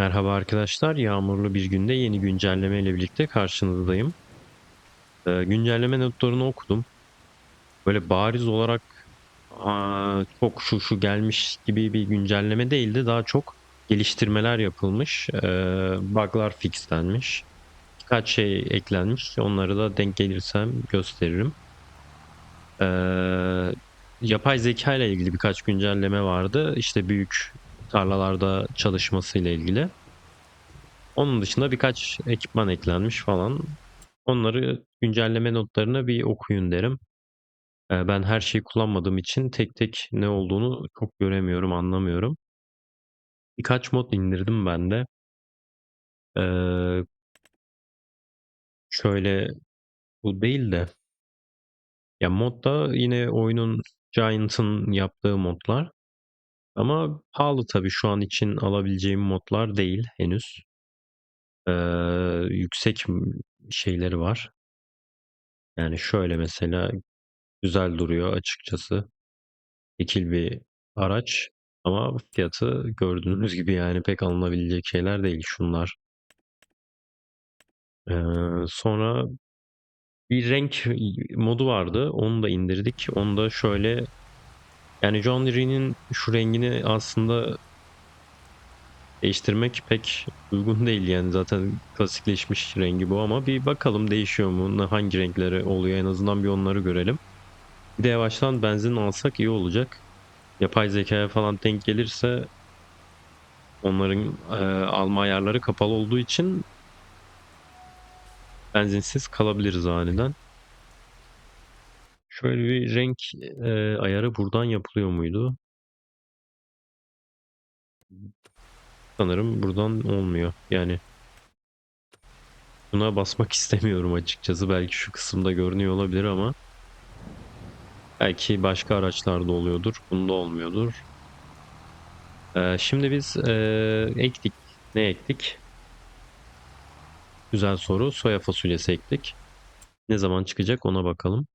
Merhaba arkadaşlar. Yağmurlu bir günde yeni güncelleme ile birlikte karşınızdayım. Ee, güncelleme notlarını okudum. Böyle bariz olarak aa, çok şu şu gelmiş gibi bir güncelleme değildi. Daha çok geliştirmeler yapılmış. Ee, bug'lar fixlenmiş. Birkaç şey eklenmiş. Onları da denk gelirsem gösteririm. Ee, yapay zeka ile ilgili birkaç güncelleme vardı. İşte büyük tarlalarda çalışması ile ilgili. Onun dışında birkaç ekipman eklenmiş falan. Onları güncelleme notlarına bir okuyun derim. Ee, Ben her şeyi kullanmadığım için tek tek ne olduğunu çok göremiyorum, anlamıyorum. Birkaç mod indirdim ben de. Ee, şöyle bu değil de ya modda yine oyunun Giant'ın yaptığı modlar. Ama pahalı tabii şu an için alabileceğim modlar değil henüz. Ee, yüksek şeyleri var. Yani şöyle mesela güzel duruyor açıkçası. Tekil bir araç ama fiyatı gördüğünüz gibi yani pek alınabilecek şeyler değil şunlar. Ee, sonra bir renk modu vardı. Onu da indirdik. Onu da şöyle yani John Deere'nin şu rengini aslında değiştirmek pek uygun değil yani zaten klasikleşmiş rengi bu ama bir bakalım değişiyor mu hangi renkleri oluyor en azından bir onları görelim. Bir de yavaştan benzin alsak iyi olacak. Yapay zekaya falan denk gelirse onların e, alma ayarları kapalı olduğu için benzinsiz kalabiliriz aniden. Şöyle bir renk e, ayarı buradan yapılıyor muydu? Sanırım buradan olmuyor. Yani buna basmak istemiyorum açıkçası. Belki şu kısımda görünüyor olabilir ama belki başka araçlarda oluyordur. Bunda olmuyordur. Ee, şimdi biz e, ektik. Ne ektik? Güzel soru. Soya fasulyesi ektik. Ne zaman çıkacak ona bakalım.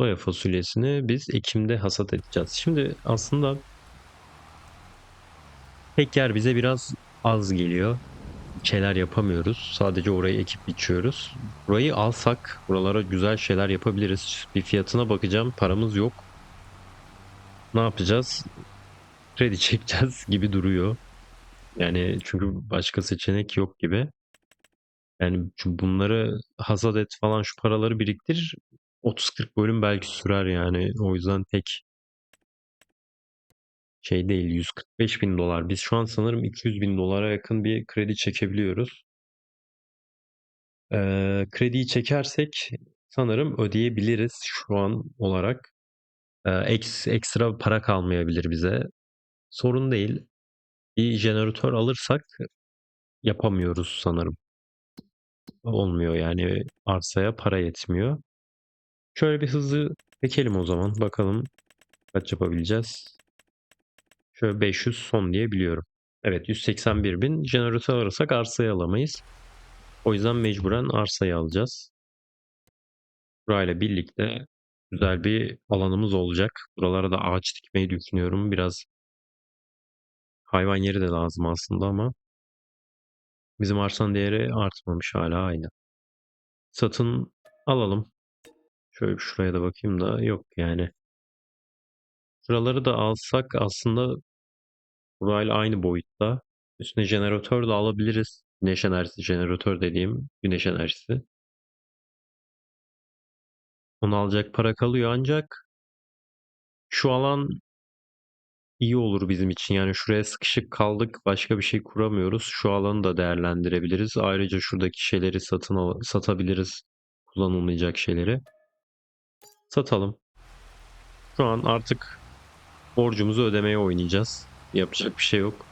Soya fasulyesini biz Ekim'de hasat edeceğiz. Şimdi aslında tek yer bize biraz az geliyor. Şeyler yapamıyoruz. Sadece orayı ekip biçiyoruz. Burayı alsak buralara güzel şeyler yapabiliriz. Bir fiyatına bakacağım. Paramız yok. Ne yapacağız? Kredi çekeceğiz gibi duruyor. Yani çünkü başka seçenek yok gibi. Yani bunları hasat et falan şu paraları biriktir. 30-40 bölüm belki sürer yani. O yüzden pek şey değil 145 bin dolar. Biz şu an sanırım 200 bin dolara yakın bir kredi çekebiliyoruz. Ee, krediyi çekersek sanırım ödeyebiliriz şu an olarak. Ee, eks, ekstra para kalmayabilir bize. Sorun değil. Bir jeneratör alırsak yapamıyoruz sanırım. Olmuyor yani arsaya para yetmiyor. Şöyle bir hızlı çekelim o zaman. Bakalım kaç yapabileceğiz. Şöyle 500 son diye biliyorum. Evet 181 bin. Jeneratör alırsak arsayı alamayız. O yüzden mecburen arsayı alacağız. Burayla birlikte güzel bir alanımız olacak. Buralara da ağaç dikmeyi düşünüyorum. Biraz hayvan yeri de lazım aslında ama bizim arsanın değeri artmamış hala aynı. Satın alalım. Şöyle şuraya da bakayım da yok yani. Şuraları da alsak aslında burayla aynı boyutta. Üstüne jeneratör de alabiliriz. Güneş enerjisi jeneratör dediğim güneş enerjisi. Onu alacak para kalıyor ancak şu alan iyi olur bizim için. Yani şuraya sıkışık kaldık. Başka bir şey kuramıyoruz. Şu alanı da değerlendirebiliriz. Ayrıca şuradaki şeyleri satın al satabiliriz. Kullanılmayacak şeyleri. Satalım. Şu an artık borcumuzu ödemeye oynayacağız. Yapacak bir şey yok.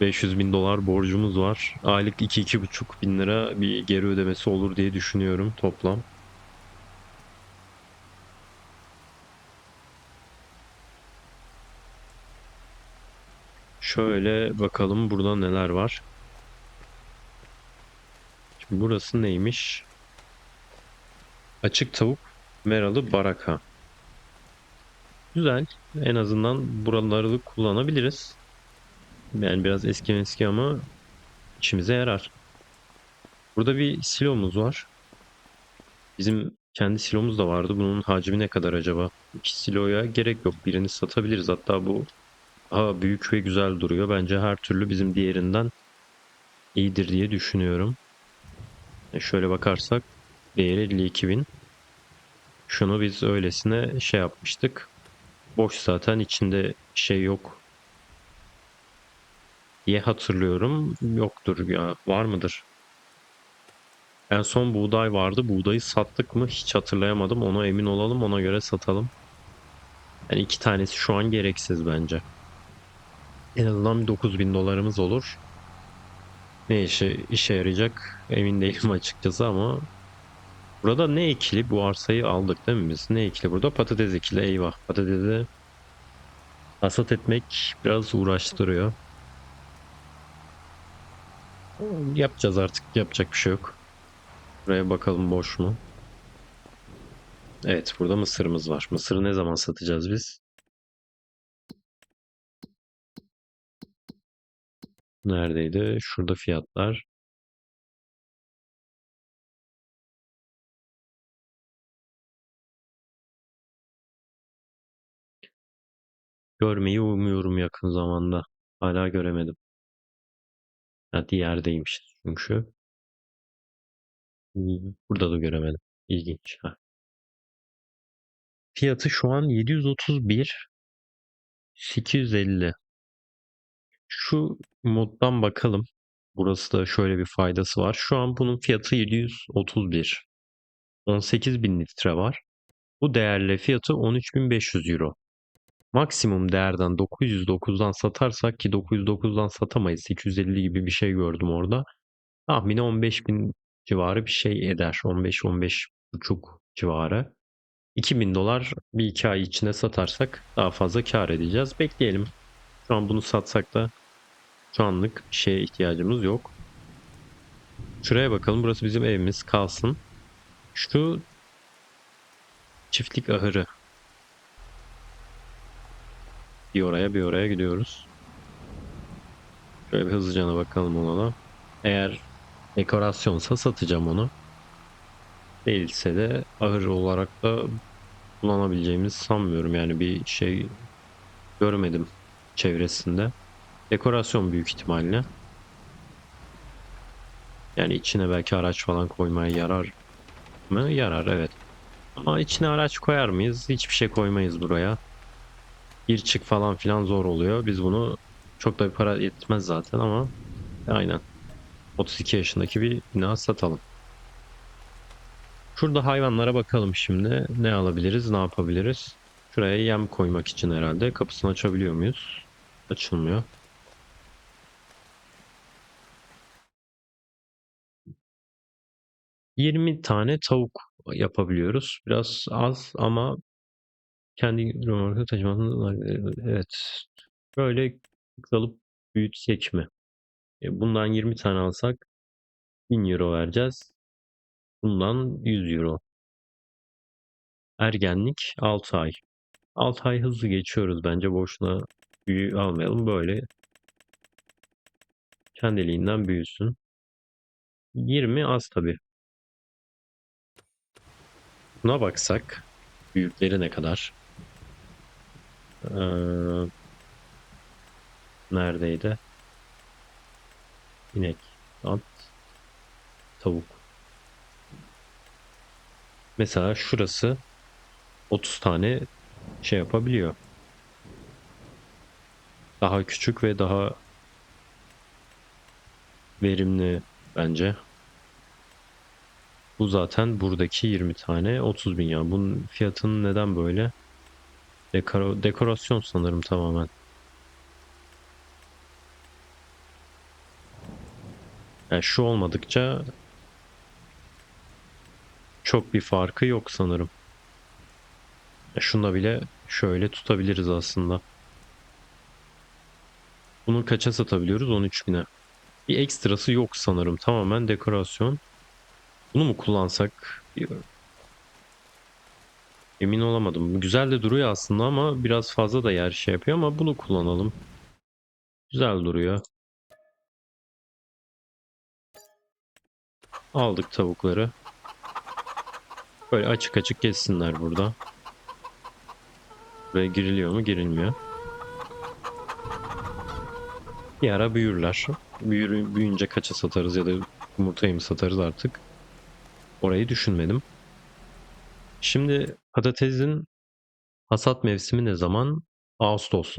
500 bin dolar borcumuz var. Aylık 2-2,5 bin lira bir geri ödemesi olur diye düşünüyorum toplam. Şöyle bakalım burada neler var. Şimdi burası neymiş? Açık tavuk meralı baraka. Güzel. En azından buraları kullanabiliriz. Yani biraz eski eski ama işimize yarar. Burada bir silomuz var. Bizim kendi silomuz da vardı. Bunun hacmi ne kadar acaba? İki siloya gerek yok. Birini satabiliriz. Hatta bu daha büyük ve güzel duruyor. Bence her türlü bizim diğerinden iyidir diye düşünüyorum. E şöyle bakarsak değeri 52 bin. Şunu biz öylesine şey yapmıştık. Boş zaten içinde şey yok diye hatırlıyorum. Yoktur ya. Var mıdır? En son buğday vardı. Buğdayı sattık mı hiç hatırlayamadım. Ona emin olalım ona göre satalım. Yani iki tanesi şu an gereksiz bence. En azından 9000 dolarımız olur. Ne işe, işe yarayacak emin değilim açıkçası ama Burada ne ekili? Bu arsayı aldık değil mi biz? Ne ekili burada? Patates ekili. Eyvah. Patatesi hasat etmek biraz uğraştırıyor. Yapacağız artık. Yapacak bir şey yok. Buraya bakalım boş mu? Evet burada mısırımız var. Mısırı ne zaman satacağız biz? Neredeydi? Şurada fiyatlar. Görmeyi umuyorum yakın zamanda. Hala göremedim. Ha, diğerdeymiş çünkü. Burada da göremedim. İlginç. Ha. Fiyatı şu an 731 850. Şu moddan bakalım. Burası da şöyle bir faydası var. Şu an bunun fiyatı 731. 18 bin litre var. Bu değerle fiyatı 13.500 euro. Maksimum değerden 909'dan satarsak ki 909'dan satamayız. 250 gibi bir şey gördüm orada. Tahmini 15 bin civarı bir şey eder. 15-15 buçuk civarı. 2000 dolar bir iki ay içinde satarsak daha fazla kar edeceğiz. Bekleyelim. Şu an bunu satsak da şu anlık bir şeye ihtiyacımız yok. Şuraya bakalım. Burası bizim evimiz. Kalsın. Şu çiftlik ahırı. Bir oraya bir oraya gidiyoruz. Şöyle bir hızlıca bakalım ona da. Eğer dekorasyonsa satacağım onu. Değilse de ahır olarak da kullanabileceğimizi sanmıyorum. Yani bir şey görmedim çevresinde. Dekorasyon büyük ihtimalle. Yani içine belki araç falan koymaya yarar mı? Yarar evet. Ama içine araç koyar mıyız? Hiçbir şey koymayız buraya. Gir çık falan filan zor oluyor. Biz bunu çok da bir para yetmez zaten ama aynen. 32 yaşındaki bir bina satalım. Şurada hayvanlara bakalım şimdi. Ne alabiliriz, ne yapabiliriz? Şuraya yem koymak için herhalde. Kapısını açabiliyor muyuz? Açılmıyor. ...20 tane tavuk yapabiliyoruz. Biraz az ama... ...kendi römorku taşımasını... Evet. Böyle alıp büyütsek mi? E, Bundan 20 tane alsak 1000 euro vereceğiz. Bundan 100 euro. Ergenlik 6 ay. 6 ay hızlı geçiyoruz bence boşuna büyü almayalım böyle. Kendiliğinden büyüsün. 20 az tabi. Buna baksak büyükleri ne kadar? Ee, neredeydi? İnek, at, tavuk. Mesela şurası 30 tane şey yapabiliyor. Daha küçük ve daha verimli bence. Bu zaten buradaki 20 tane 30 bin ya. Bunun fiyatının neden böyle? Dekor dekorasyon sanırım tamamen. Yani şu olmadıkça çok bir farkı yok sanırım. Ya şunda bile şöyle tutabiliriz aslında. Bunu kaça satabiliyoruz? 13 bine. Bir ekstrası yok sanırım. Tamamen dekorasyon. Bunu mu kullansak? Emin olamadım. Güzel de duruyor aslında ama biraz fazla da yer şey yapıyor ama bunu kullanalım. Güzel duruyor. Aldık tavukları. Böyle açık açık geçsinler burada. Buraya giriliyor mu? Girilmiyor. Bir ara büyürler. Büyür, büyüyünce kaça satarız ya da yumurtayı mı satarız artık. Orayı düşünmedim. Şimdi patatesin hasat mevsimi ne zaman? Ağustos.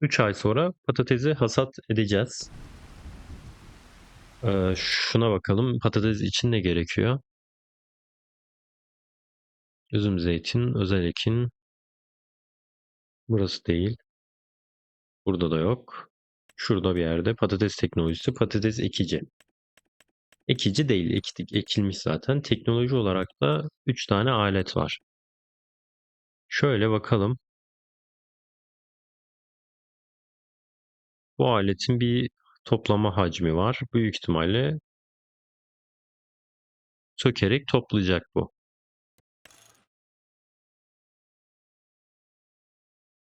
3 ay sonra patatesi hasat edeceğiz. Ee, şuna bakalım. Patates için ne gerekiyor? Üzüm zeytin, özel ekin. Burası değil. Burada da yok. Şurada bir yerde patates teknolojisi, patates ekici. Ekici değil, ekilmiş zaten. Teknoloji olarak da 3 tane alet var. Şöyle bakalım. Bu aletin bir toplama hacmi var. Büyük ihtimalle sökerek toplayacak bu.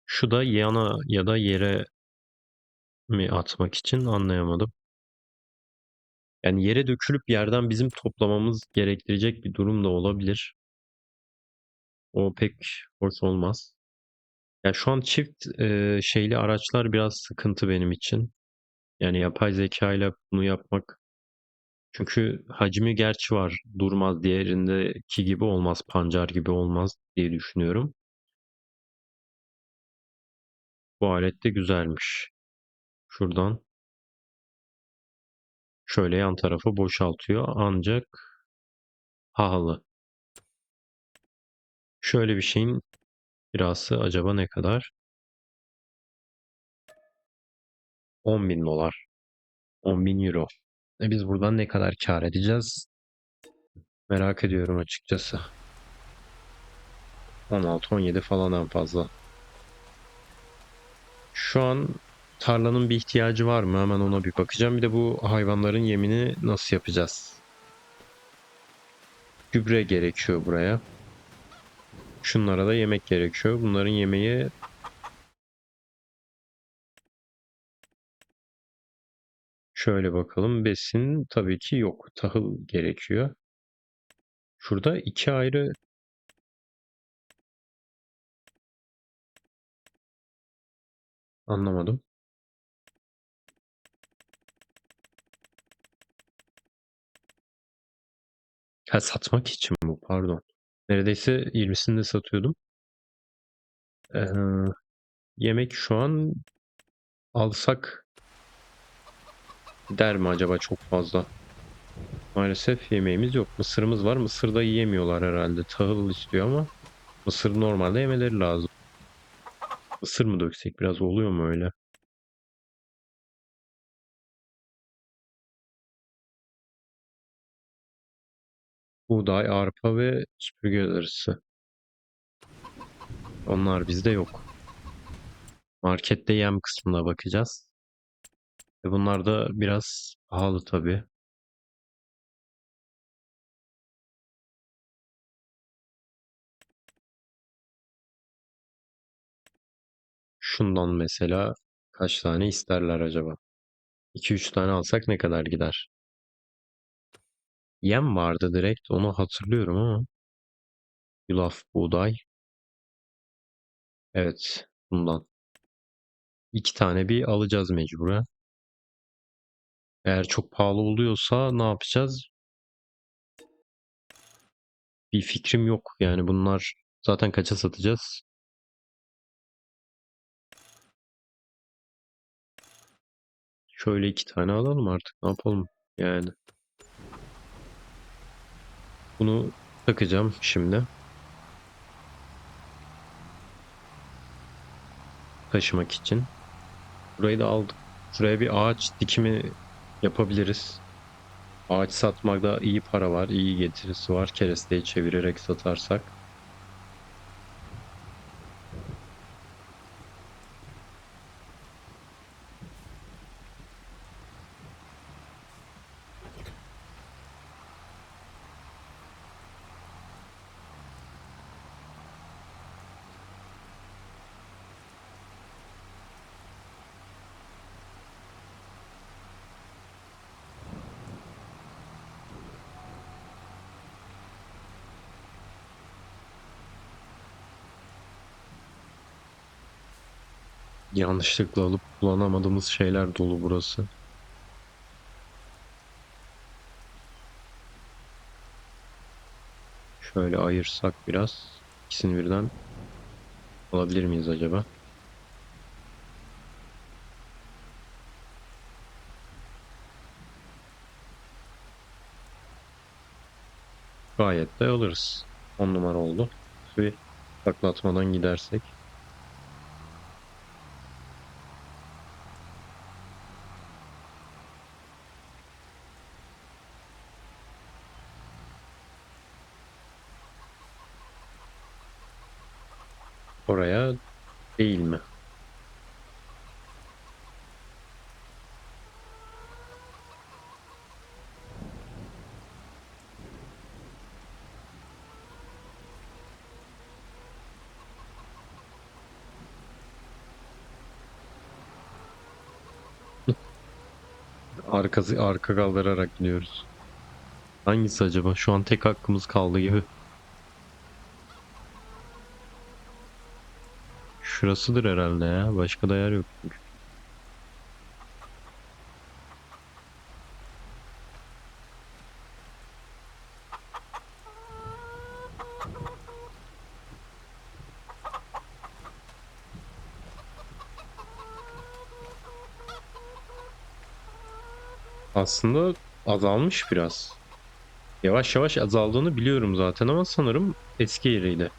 Şu da yana ya da yere mi atmak için anlayamadım. Yani yere dökülüp yerden bizim toplamamız gerektirecek bir durum da olabilir. O pek hoş olmaz. Ya şu an çift e, şeyli araçlar biraz sıkıntı benim için. Yani yapay zeka ile bunu yapmak. Çünkü hacmi gerçi var. Durmaz. Diğerindeki gibi olmaz. Pancar gibi olmaz diye düşünüyorum. Bu alet de güzelmiş. Şuradan şöyle yan tarafı boşaltıyor. Ancak pahalı. Şöyle bir şeyin kirası acaba ne kadar? 10 bin dolar. 10 bin euro. E biz buradan ne kadar kar edeceğiz? Merak ediyorum açıkçası. 16-17 falan en fazla. Şu an tarlanın bir ihtiyacı var mı? Hemen ona bir bakacağım. Bir de bu hayvanların yemini nasıl yapacağız? Gübre gerekiyor buraya. Şunlara da yemek gerekiyor. Bunların yemeği şöyle bakalım. Besin tabii ki yok. Tahıl gerekiyor. Şurada iki ayrı anlamadım. Ha satmak için bu pardon. Neredeyse 20'sini de satıyordum. Ee, yemek şu an alsak der mi acaba çok fazla? Maalesef yemeğimiz yok. Mısırımız var. Mısır da yiyemiyorlar herhalde. Tahıl istiyor ama mısır normalde yemeleri lazım. Mısır mı döksek biraz oluyor mu öyle? Buğday, arpa ve süpürge arısı. Onlar bizde yok. Markette yem kısmına bakacağız. E bunlar da biraz pahalı tabii. Şundan mesela kaç tane isterler acaba? 2-3 tane alsak ne kadar gider? Yem vardı direkt onu hatırlıyorum ama. Yulaf, buğday. Evet bundan. İki tane bir alacağız mecburen. Eğer çok pahalı oluyorsa ne yapacağız? Bir fikrim yok. Yani bunlar zaten kaça satacağız? Şöyle iki tane alalım artık. Ne yapalım? Yani. Bunu takacağım şimdi. Taşımak için. Burayı da aldık. Şuraya bir ağaç dikimi yapabiliriz. Ağaç satmakta iyi para var, iyi getirisi var. Keresteyi çevirerek satarsak. Yanlışlıkla alıp kullanamadığımız şeyler dolu burası. Şöyle ayırsak biraz. İkisini birden alabilir miyiz acaba? Gayet de alırız. 10 numara oldu. Bir taklatmadan gidersek. Oraya değil mi? Arkası arka kaldırarak gidiyoruz. Hangisi acaba? Şu an tek hakkımız kaldı gibi. Şurasıdır herhalde ya. Başka da yer yok. Aslında azalmış biraz. Yavaş yavaş azaldığını biliyorum zaten ama sanırım eski yeriydi.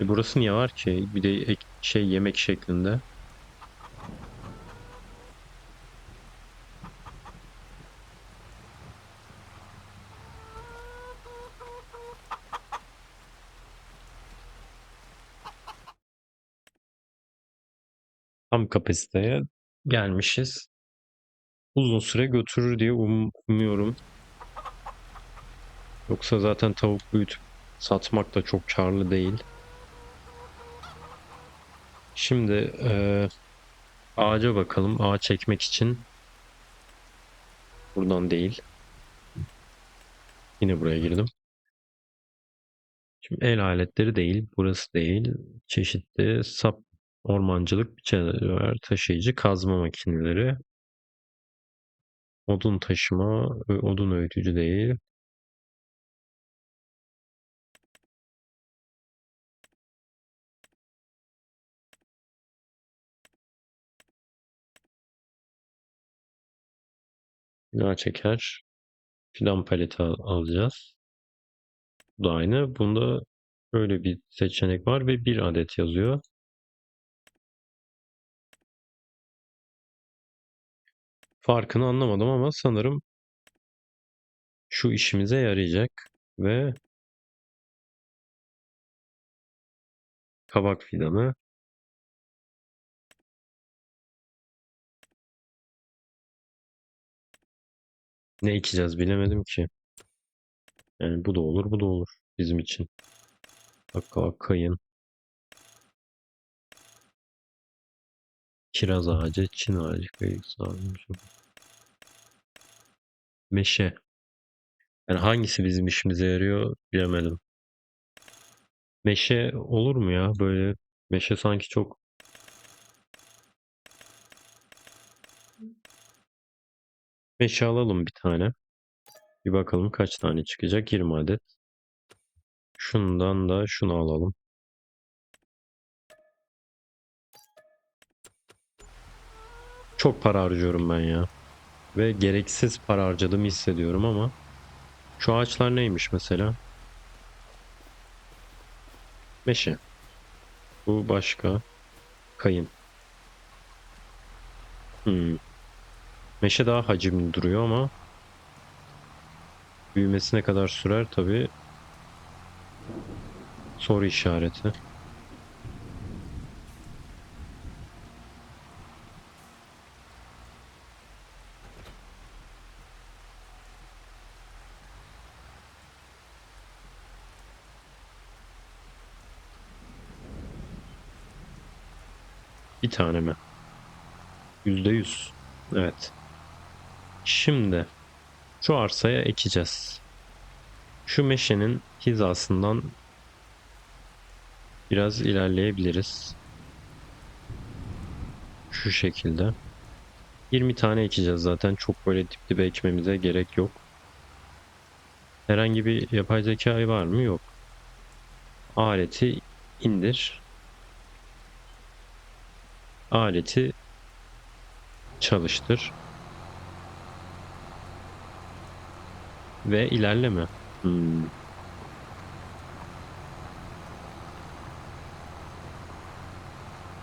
E burası niye var ki? Bir de ek- şey yemek şeklinde. Tam kapasiteye gelmişiz. Uzun süre götürür diye um- umuyorum. Yoksa zaten tavuk büyütüp satmak da çok karlı değil. Şimdi eee, ağaca bakalım. Ağaç çekmek için buradan değil. Yine buraya girdim. Şimdi el aletleri değil, burası değil. Çeşitli sap ormancılık biçimler taşıyıcı kazma makineleri. Odun taşıma, odun öğütücü değil. Bina çeker. Fidan paleti al- alacağız. Bu da aynı. Bunda böyle bir seçenek var ve bir adet yazıyor. Farkını anlamadım ama sanırım şu işimize yarayacak ve kabak fidanı ne ekeceğiz bilemedim ki. Yani bu da olur, bu da olur bizim için. Bak, kayın, kiraz ağacı, çin ağacı, kayısı. Meşe. Yani hangisi bizim işimize yarıyor bilemedim. Meşe olur mu ya? Böyle meşe sanki çok meşe alalım bir tane. Bir bakalım kaç tane çıkacak? 20 adet. Şundan da şunu alalım. Çok para harcıyorum ben ya. Ve gereksiz para harcadığımı hissediyorum ama şu ağaçlar neymiş mesela? Meşe. Bu başka. Kayın. Hmm. Meşe daha hacimli duruyor ama büyümesi ne kadar sürer tabi soru işareti. Bir tane mi? Yüzde yüz. Evet. Şimdi şu arsaya ekeceğiz. Şu meşenin hizasından biraz ilerleyebiliriz. Şu şekilde. 20 tane ekeceğiz zaten. Çok böyle dip dibe ekmemize gerek yok. Herhangi bir yapay zekayı var mı? Yok. Aleti indir. Aleti çalıştır. Ve ilerleme. Hmm.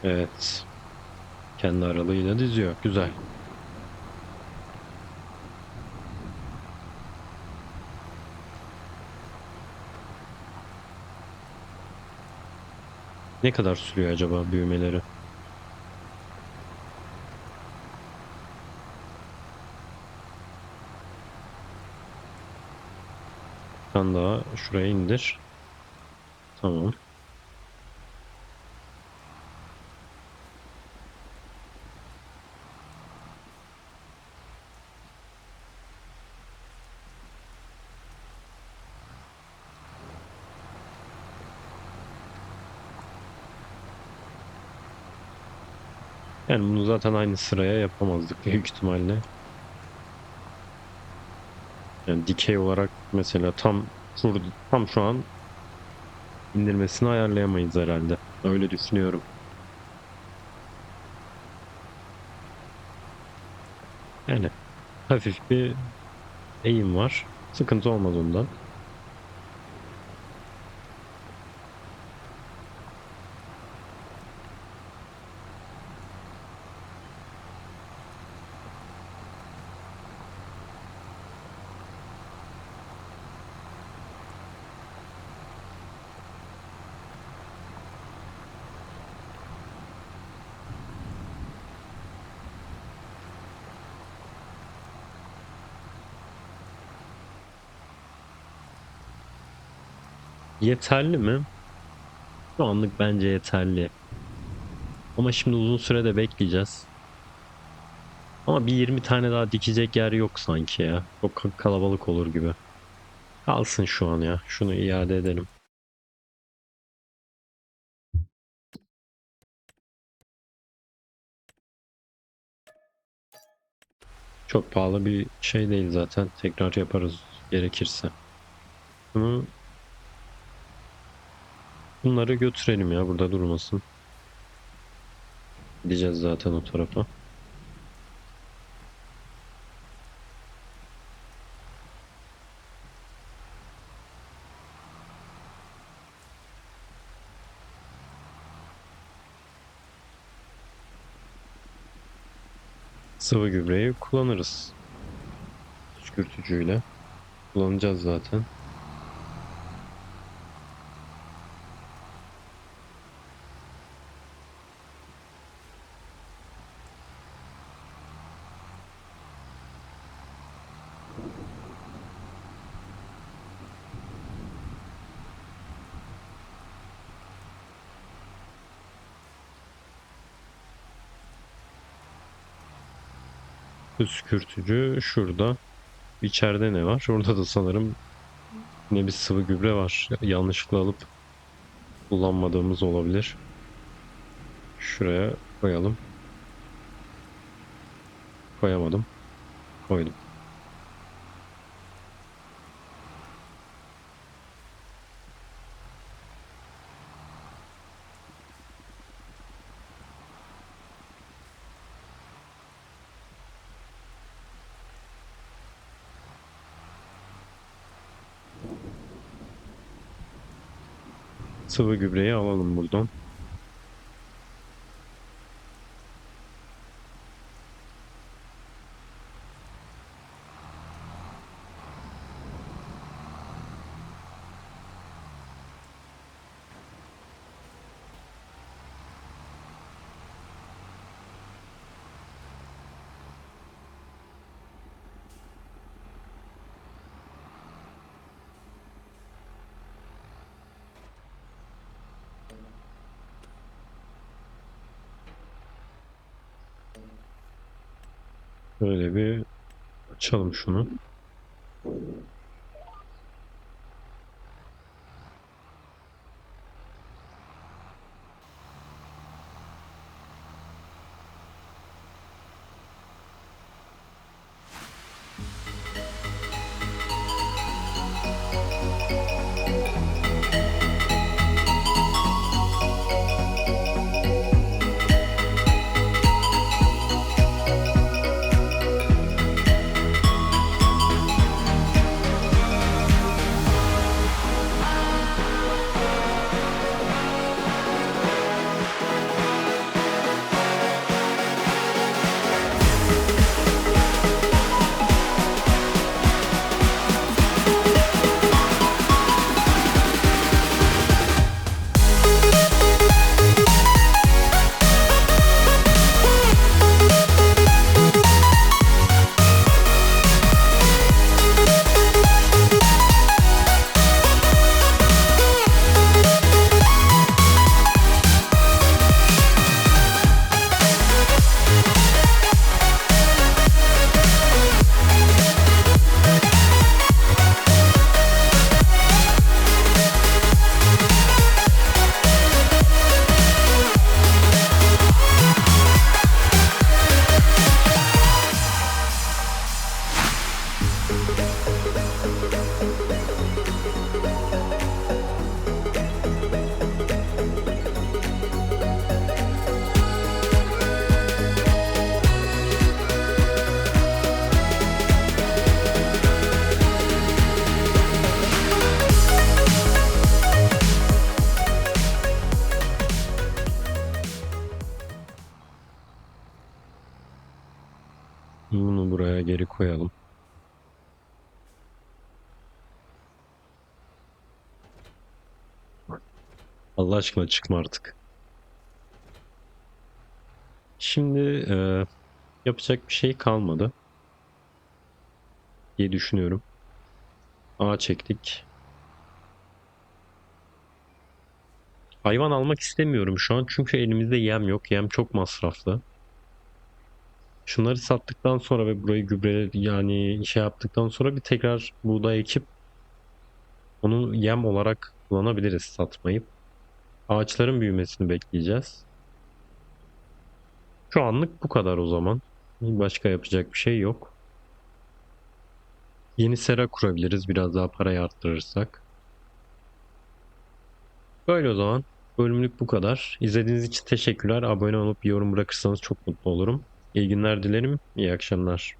Evet. Kendi aralığıyla diziyor. Güzel. Ne kadar sürüyor acaba büyümeleri? Tane daha şuraya indir. Tamam. Yani bunu zaten aynı sıraya yapamazdık büyük ihtimalle. Yani dikey olarak mesela tam şurada tam şu an indirmesini ayarlayamayız herhalde. Öyle düşünüyorum. Yani hafif bir eğim var. Sıkıntı olmaz ondan. Yeterli mi? Şu anlık bence yeterli. Ama şimdi uzun sürede bekleyeceğiz. Ama bir 20 tane daha dikecek yer yok sanki ya. Çok kalabalık olur gibi. Kalsın şu an ya. Şunu iade edelim. Çok pahalı bir şey değil zaten. Tekrar yaparız gerekirse. Bunu Bunları götürelim ya burada durmasın. Gideceğiz zaten o tarafa. Sıvı gübreyi kullanırız. Püskürtücüyle. Kullanacağız zaten. Püskürtücü şurada. İçeride ne var? Orada da sanırım yine bir sıvı gübre var. Yanlışlıkla alıp kullanmadığımız olabilir. Şuraya koyalım. Koyamadım. Koydum. Sıvı gübreyi alalım buradan. Böyle bir açalım şunu. Allah aşkına çıkma artık. Şimdi e, yapacak bir şey kalmadı diye düşünüyorum. Ağa çektik. Hayvan almak istemiyorum şu an çünkü elimizde yem yok. Yem çok masraflı. Şunları sattıktan sonra ve burayı gübre yani şey yaptıktan sonra bir tekrar buğday ekip onu yem olarak kullanabiliriz satmayıp. Ağaçların büyümesini bekleyeceğiz. Şu anlık bu kadar o zaman. Başka yapacak bir şey yok. Yeni sera kurabiliriz biraz daha parayı arttırırsak. Böyle o zaman. Bölümlük bu kadar. İzlediğiniz için teşekkürler. Abone olup yorum bırakırsanız çok mutlu olurum. İyi günler dilerim. İyi akşamlar.